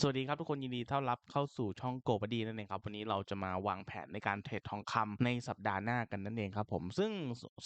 สวัสดีครับทุกคนยินดีต้อนรับเข้าสู่ช่องโกบดีนั่นเองครับวันนี้เราจะมาวางแผนในการเทรดทองคำในสัปดาห์หน้ากันนั่นเองครับผมซึ่ง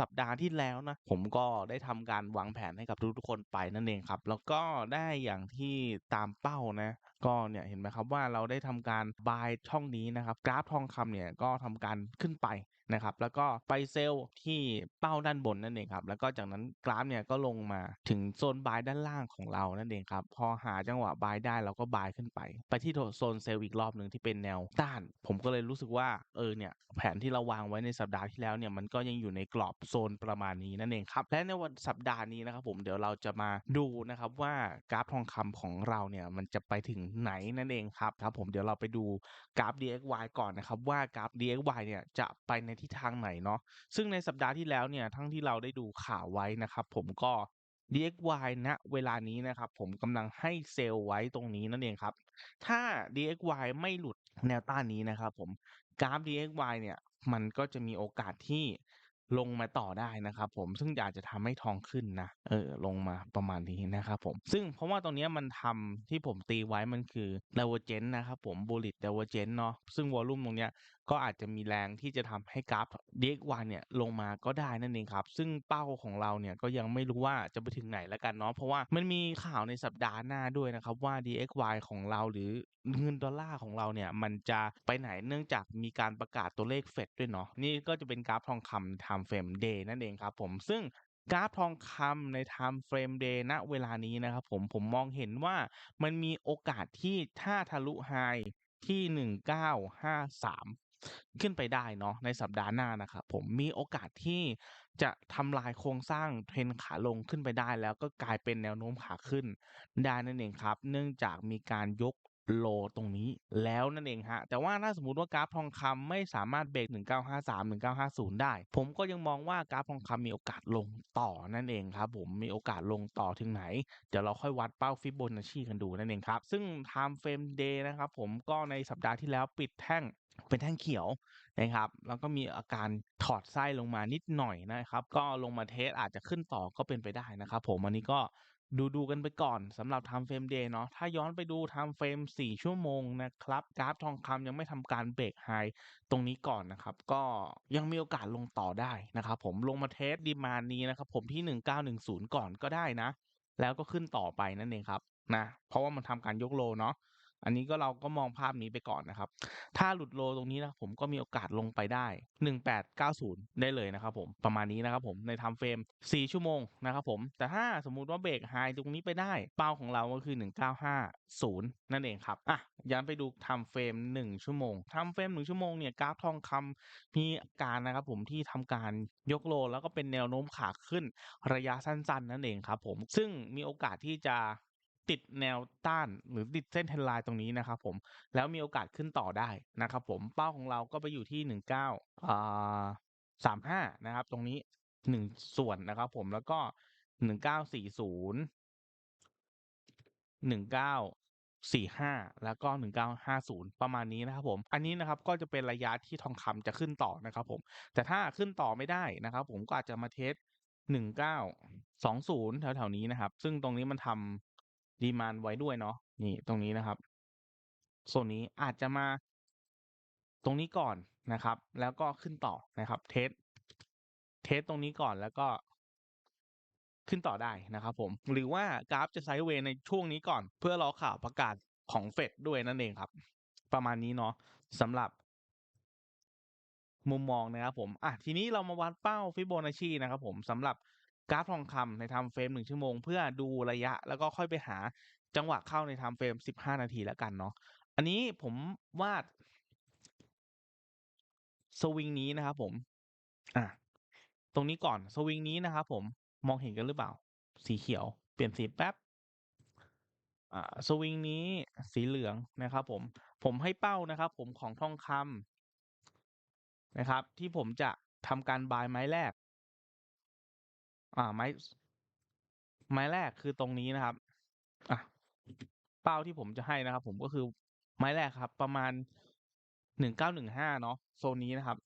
สัปดาห์ที่แล้วนะผมก็ได้ทำการวางแผนให้กับทุกๆคนไปนั่นเองครับแล้วก็ได้อย่างที่ตามเป้านะ ก็เนี่ยเห็นไหมครับว่าเราได้ทำการบายช่องนี้นะครับ กราฟทองคำเนี่ยก็ทำการขึ้นไปนะครับ แล้วก็ไปเซลล์ที่เป้าด้านบนนั่นเองครับ แล้วก็จากนั้นกราฟเนี่ยก็ลงมาถึงโซนบายด้านล่างของเรานั่นเองครับ พอหาจังหวะบายได้เราก็บายขึ้นไป ไปที่โซนเซลล์อีกรอบหนึ่งที่เป็นแนวต้าน ผมก็เลยรู้สึกว่าเออเนี่ยแผนที่เราวางไว้ในสัปดาห์ที่แล้วเนี่ยมันก็ยังอยู่ในกรอบโซนประมาณนี้นั่นเองครับ และในวันสัปดาห์นี้นะครับผมเดี๋ยวเราจะมาดูนะครับว่ากราฟทองคำของเราเนี่ยมันจะไปถึงไหนนั่นเองครับครับผมเดี๋ยวเราไปดูกราฟ DXY ก่อนนะครับว่ากราฟ DXY เนี่ยจะไปในทิศทางไหนเนาะซึ่งในสัปดาห์ที่แล้วเนี่ยทั้งที่เราได้ดูข่าวไว้นะครับผมก็ DXY ณเวลานี้นะครับผมกำลังให้เซลล์ไว้ตรงนี้นั่นเองครับ ถ้า DXY ไม่หลุดแนวต้านนี้นะครับผมกราฟ DXY เนี่ยมันก็จะมีโอกาสที่ ลงมาต่อได้นะครับผม ซึ่งอยากจะทำให้ทองขึ้นนะ เออ ลงมาประมาณนี้นะครับผม ซึ่งเพราะว่าตรงนี้มันทำที่ผมตีไว้มันคือ divergence นะครับผม bullish divergence เนาะ ซึ่งวอลลุ่มตรงเนี้ย ก็อาจจะมีแรงที่จะทำให้กราฟ DXY เนี่ยลงมาก็ได้นั่นเองครับ ซึ่งเป้าของเราเนี่ยก็ยังไม่รู้ว่าจะไปถึงไหนแล้วกันเนาะเพราะว่ามันมีข่าวในสัปดาห์หน้าด้วยนะครับว่า DXY ของเราหรือเงินดอลลาร์ของเราเนี่ยมันจะไปไหนเนื่องจากมีการประกาศตัวเลขเฟดด้วยเนาะนี่ก็จะเป็นกราฟทองคำ time frame day นั่นเองครับผมซึ่งกราฟทองคำใน time frame day ณเวลานี้นะครับผมผมมองเห็นว่ามันมีโอกาสที่ถ้าทะลุไฮที่ 1953 ขึ้นไปได้เนาะในสัปดาห์หน้านะครับผมมีโอกาสที่จะทำลายโครงสร้างเทรนขาลงขึ้นไปได้ แล้วก็กลายเป็นแนวโน้มขาขึ้นได้นั่นเองครับ เนื่องจากมีการยกโลตรงนี้แล้วนั่นเองฮะ แต่ว่าถ้าสมมติว่ากราฟทองคำไม่สามารถเบรก 1953 1950 ได้ ผมก็ยังมองว่ากราฟทองคำมีโอกาสลงต่อนั่นเองครับผมมีโอกาสลงต่อถึงไหน เดี๋ยวเราค่อยวัดเป้าฟิโบนัชชีกันดูนั่นเองครับ ซึ่ง time frame day นะครับผมก็ในสัปดาห์ที่แล้วปิดแท่ง เป็นแท่งเขียวนะครับ แล้วก็มีอาการถอดไส้ลงมานิดหน่อยนะครับ ก็ลงมาเทสอาจจะขึ้นต่อก็เป็นไปได้นะครับ ผมอันนี้ก็ดูดูกันไปก่อนสำหรับ time frame day เนาะถ้าย้อนไปดู time frame 4 ชั่วโมงนะครับกราฟทองคำยังไม่ทำการเบรกไฮตรงนี้ก่อนนะครับ ก็ยังมีโอกาสลงต่อได้นะครับผมลงมาเทสดีมานี้นะครับผมที่ 1910 ก่อนก็ได้นะ แล้วก็ขึ้นต่อไปนั่นเองครับนะเพราะว่ามันทำการยกโลเนาะ อันนี้ก็เราก็มองภาพนี้ไปก่อนนะครับ ถ้าหลุดโลตรงนี้นะผมก็มีโอกาสลงไปได้ 1890 ได้เลยนะครับผมประมาณนี้นะครับผมในไทม์เฟรม 4 ชั่วโมงนะครับผม แต่ถ้าสมมุติว่าเบรกไฮตรงนี้ไปได้ เป้าของเราก็คือ 1950 นั่นเองครับ อะย้อนไปดูไทม์เฟรม 1 ชั่วโมงไทม์เฟรม 1 ชั่วโมงเนี่ยกราฟทองคำมีอาการนะครับผมที่ทำการยกโลแล้วก็เป็นแนวโน้มขาขึ้นระยะสั้น ๆ นั่นเองครับผมซึ่งมีโอกาสที่จะ ติดแนวต้านหรือติดเส้นเทนไลน์ตรงนี้นะครับผมแล้วมีโอกาสขึ้นต่อได้นะครับผมเป้าของเราก็ไปอยู่ที่หนึ่งเก้าสามห้านะครับ ตรงนี้หนึ่งส่วนนะครับผมแล้วก็หนึ่งเก้าสี่ศูนย์หนึ่งเก้าสี่ห้าแล้วก็หนึ่งเก้าห้าศูนย์ประมาณนี้นะครับผม อันนี้นะครับก็จะเป็นระยะที่ทองคำจะขึ้นต่อนะครับผม แต่ถ้าขึ้นต่อไม่ได้นะครับผมก็อาจจะมาเทสหนึ่งเก้าสองศูนย์แถวๆนี้นะครับ ซึ่งตรงนี้มันทำดีมา นไว้ด้วยเนาะนี่ตรงนี้นะครับโซนนี้อาจจะมา ตรงนี้ก่อนนะครับ แล้วก็ขึ้นต่อนะครับเทสเทสตรงนี้ก่อนแล้วก็ขึ้นต่อได้นะครับผม หรือว่ากราฟจะไซด์เวย์ในช่วงนี้ก่อน เพื่อรอข่าวประกาศของเฟดด้วยนั่นเองครับ ประมาณนี้เนาะสำหรับมุมมองนะครับผม อะ ทีนี้เรามาวัดเป้าฟิโบนัชชีนะครับผมสำหรับ กราฟทองคำในทม์เฟรมหนึ่งชั่วโมง เพื่อดูระยะแล้วก็ค่อยไปหาจังหวะเข้าในทม์เฟรมสิบห้านาทีแล้วกันเนาะอันนี้ผมวาดสวิงนี้นะครับผมอะตรงนี้ก่อนสวิงนี้นะครับผมมองเห็นกันหรือเปล่า สีเขียว เปลี่ยนสีแป๊บอ่าสวิงนี้สีเหลืองนะครับผมผมให้เป้านะครับผมของทองคำนะครับ ที่ผมจะทำการบายไม้แรก อ่า ไม้ ไม้แรกคือตรงนี้นะครับ อะ เป้าที่ผมจะให้นะครับ ผมก็คือไม้แรกครับ ประมาณหนึ่งเก้าหนึ่งห้าเนาะโซนนี้นะครับ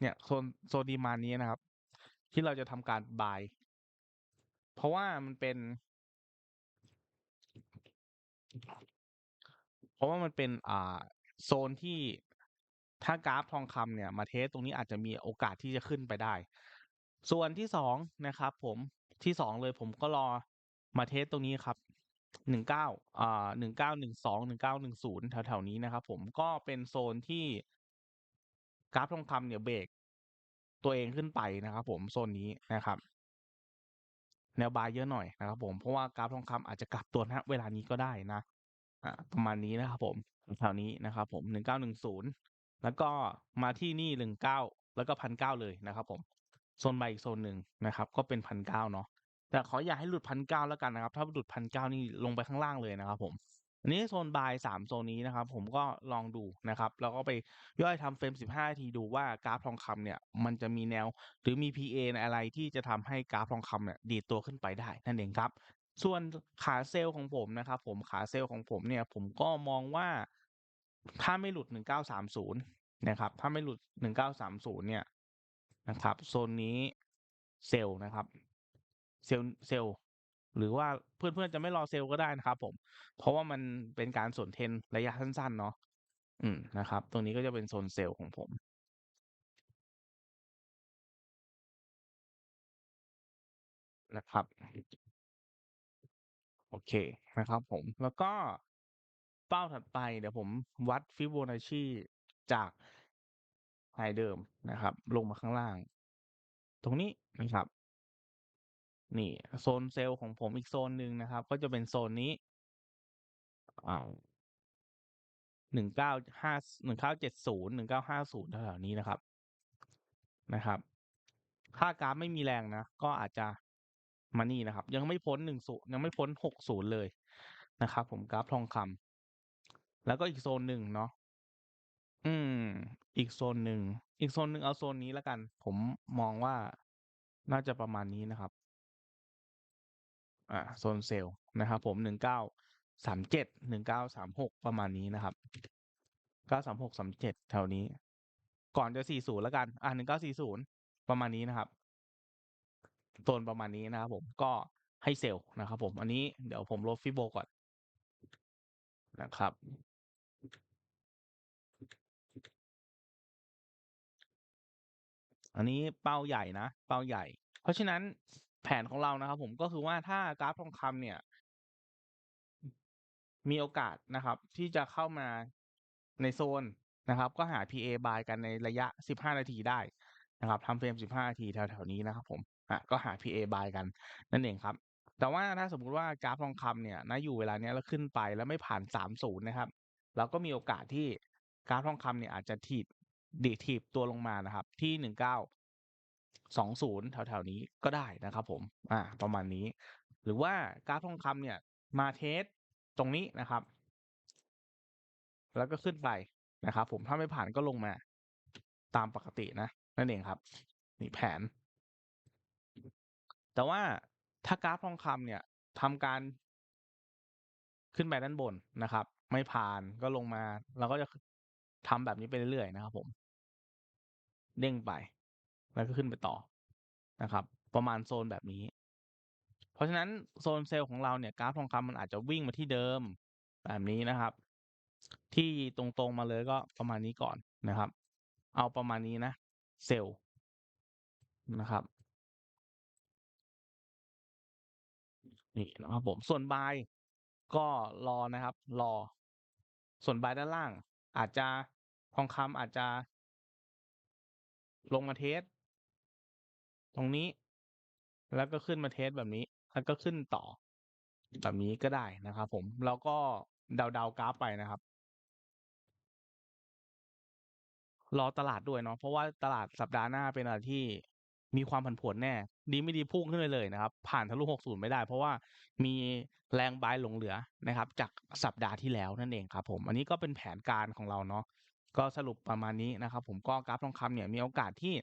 เนี่ยโซนโซนดีมานี้นะครับ ที่เราจะทำการบาย เพราะว่ามันเป็น เพราะว่ามันเป็น อ่า โซนที่ถ้ากราฟทองคำเนี่ย มาเทสตรงนี้อาจจะมีโอกาสที่จะขึ้นไปได้ ส่วนที่สองนะครับ ผมที่สองเลยผมก็รอมาเทสตรงนี้ครับหนึ่งเก้าอ่าหนึ่งเก้าหนึ่งสองหนึ่งเก้าหนึ่งศูนย์แถวๆนี้นะครับ ผมก็เป็นโซนที่กราฟทองคำเนี่ยเบรกตัวเองขึ้นไปนะครับผมโซนนี้นะครับ แนวบายเยอะหน่อยนะครับ ผมเพราะว่ากราฟทองคำอาจจะกลับตัวณเวลานี้ก็ได้นะอ่าประมาณนี้นะครับ ผมแถวนี้นะครับ ผมหนึ่งเก้าหนึ่งศูนย์แล้วก็มาที่นี่หนึ่งเก้าแล้วก็พันเก้าเลยนะครับ ผม โซนใบอีกโซนหนึ่งนะครับ ก็เป็นพันเก้าเนาะแต่ขออย่าให้หลุดพันเก้าแล้วกันนะครับ ถ้าหลุดพันเก้านี่ลงไปข้างล่างเลยนะครับผมอันนี้โซนบายสามโซนนี้นะครับ ผมก็ลองดูนะครับ แล้วก็ไปย่อยทำเฟรมสิบห้าทีดูว่ากราฟทองคำเนี่ย มันจะมีแนวหรือมี PA ในอะไรที่จะทำให้กราฟทองคำเนี่ยดีดตัวขึ้นไปได้นั่นเองครับ ส่วนขาเซลล์ของผมนะครับ ผมขาเซลล์ของผมเนี่ย ผมก็มองว่าถ้าไม่หลุดหนึ่งเก้าสามศูนย์นะครับ ถ้าไม่หลุดหนึ่งเก้าสามศูนย์เนี่ย นะครับโซนนี้เซลล์นะครับเซลล์เซลล์หรือว่าเพื่อนๆจะไม่รอเซลล์ก็ได้นะครับ ผม เพราะว่ามันเป็นการสนเทนระยะสั้นๆเนาะอืมนะครับ ตรงนี้ก็จะเป็นโซนเซลล์ของผมนะครับ โอเคนะครับ ผมแล้วก็เป้าถัดไปเดี๋ยวผมวัดฟิโบนัชชีจาก ไฮเดิมนะครับ ลงมาข้างล่าง ตรงนี้นะครับ นี่โซนเซลล์ของผมอีกโซนหนึ่งนะครับ ก็จะเป็นโซนนี้อ่าหนึ่งเก้าห้าหนึ่งเก้าเจ็ดศูนย์หนึ่งเก้าห้าศูนย์แถวๆนี้นะครับนะครับ ถ้ากราฟไม่มีแรงนะ ก็อาจจะมานี่นะครับ ยังไม่พ้นหนึ่งศูนย์ยังไม่พ้นหกศูนย์เลยนะครับ ผมกราฟทองคำแล้วก็อีกโซนหนึ่งเนาะอืม อีกโซนหนึ่ง อีกโซนหนึ่งเอาโซนนี้แล้วกัน ผมมองว่าน่าจะประมาณนี้นะครับ อ่าโซนเซลล์นะครับ ผมหนึ่งเก้าสามเจ็ดหนึ่งเก้าสามหกประมาณนี้นะครับเก้าสามหกสามเจ็ดแถวนี้ ก่อนจะสี่ศูนย์แล้วกัน อ่าหนึ่งเก้าสี่ศูนย์ประมาณนี้นะครับโซนประมาณนี้นะครับผมก็ให้เซลล์นะครับ ผมอันนี้เดี๋ยวผมลบฟิโบก่อนนะครับ อันนี้เป้าใหญ่นะ เป้าใหญ่ เพราะฉะนั้นแผนของเรานะครับ ผมก็คือว่าถ้ากราฟทองคำเนี่ย มีโอกาสนะครับ ที่จะเข้ามาในโซนนะครับ ก็หา PA buy กันในระยะ 15 นาทีได้นะครับทำเฟรม 15 นาทีแถวๆนี้นะครับ ผมอะก็หา PA buy กันนั่นเองครับ แต่ว่าถ้าสมมุติว่ากราฟทองคำเนี่ยนะอยู่เวลาเนี้ยแล้วขึ้นไปแล้วไม่ผ่าน 30 นะครับเราก็มีโอกาสที่กราฟทองคำเนี่ยอาจจะถีบ ดีดถีบตัวลงมานะครับ ที่19 20แถวๆนี้ก็ได้นะครับผมอ่าประมาณนี้ หรือว่ากราฟทองคำเนี่ยมาเทสตรงนี้นะครับ แล้วก็ขึ้นไปนะครับผมถ้าไม่ผ่านก็ลงมาตามปกตินะนั่นเองครับ นี่แผน แต่ว่าถ้ากราฟทองคำเนี่ยทำการขึ้นไปด้านบนนะครับ ไม่ผ่านก็ลงมาเราก็จะทำแบบนี้ไปเรื่อยๆนะครับผม เด้งไป แล้วก็ขึ้นไปต่อนะครับ ประมาณโซนแบบนี้ เพราะฉะนั้นโซนเซลล์ของเราเนี่ยกราฟทองคำมันอาจจะวิ่งมาที่เดิมแบบนี้นะครับ ที่ตรงๆมาเลยก็ประมาณนี้ก่อนนะครับ เอาประมาณนี้นะ เซลล์นะครับนี่นะครับผมส่วนบายก็รอนะครับ รอ ส่วนบายด้านล่าง อาจจะทองคำอาจจะ ลงมาเทส ตรงนี้ แล้วก็ขึ้นมาเทสแบบนี้ แล้วก็ขึ้นต่อ แบบนี้ก็ได้นะครับผม แล้วก็เดาๆกราฟไปนะครับ รอตลาดด้วยเนาะ เพราะว่าตลาดสัปดาห์หน้าเป็นอะไรที่มีความผันผวนแน่ ดีไม่ดีพุ่งขึ้นไปเลยนะครับ ผ่านทะลุ 60 ไม่ได้ เพราะว่ามีแรงบายหลงเหลือนะครับ จากสัปดาห์ที่แล้วนั่นเองครับผม อันนี้ก็เป็นแผนการของเราเนาะ ก็สรุปประมาณนี้นะครับ ผมก็กราฟทองคำเนี่ยมีโอกาสที่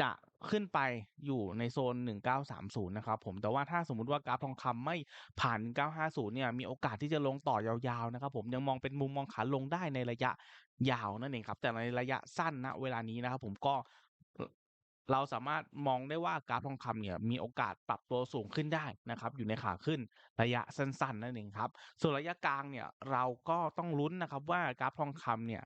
จะขึ้นไปอยู่ในโซน 1930 นะครับผม แต่ว่าถ้าสมมุติว่ากราฟทองคำไม่ผ่าน 1950 เนี่ย มีโอกาสที่จะลงต่อยาวๆ นะครับผม ยังมองเป็นมุมมองขาลงได้ในระยะยาวนั่นเองครับ แต่ในระยะสั้นณเวลานี้นะครับผมก็ เราสามารถมองได้ว่ากราฟทองคำเนี่ยมีโอกาสปรับตัวสูงขึ้นได้นะครับ อยู่ในขาขึ้นระยะสั้นๆนั่นเองครับ ส่วนระยะกลางเนี่ยเราก็ต้องลุ้นนะครับว่ากราฟทองคำเนี่ย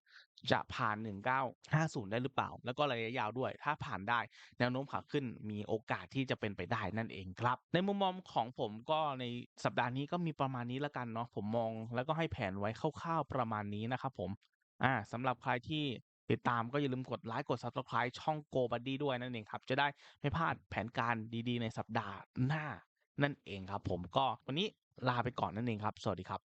จะผ่าน 1950 ได้หรือเปล่า แล้วก็ระยะยาวด้วย ถ้าผ่านได้แนวโน้มขาขึ้นมีโอกาสที่จะเป็นไปได้นั่นเองครับ ในมุมมองของผมก็ในสัปดาห์นี้ก็มีประมาณนี้ล้วกันเนาะผมมอง แล้วก็ให้แผนไว้คร่าวๆประมาณนี้นะครับผมอ่าสำหรับใครที่ ติดตามก็อย่าลืมกดไลค์กด Subscribe ช่อง Go Buddy ด้วยนั่นเองครับ จะได้ไม่พลาดแผนการดีๆ ในสัปดาห์หน้านั่นเองครับ ผมก็วันนี้ลาไปก่อนนั่นเองครับ สวัสดีครับ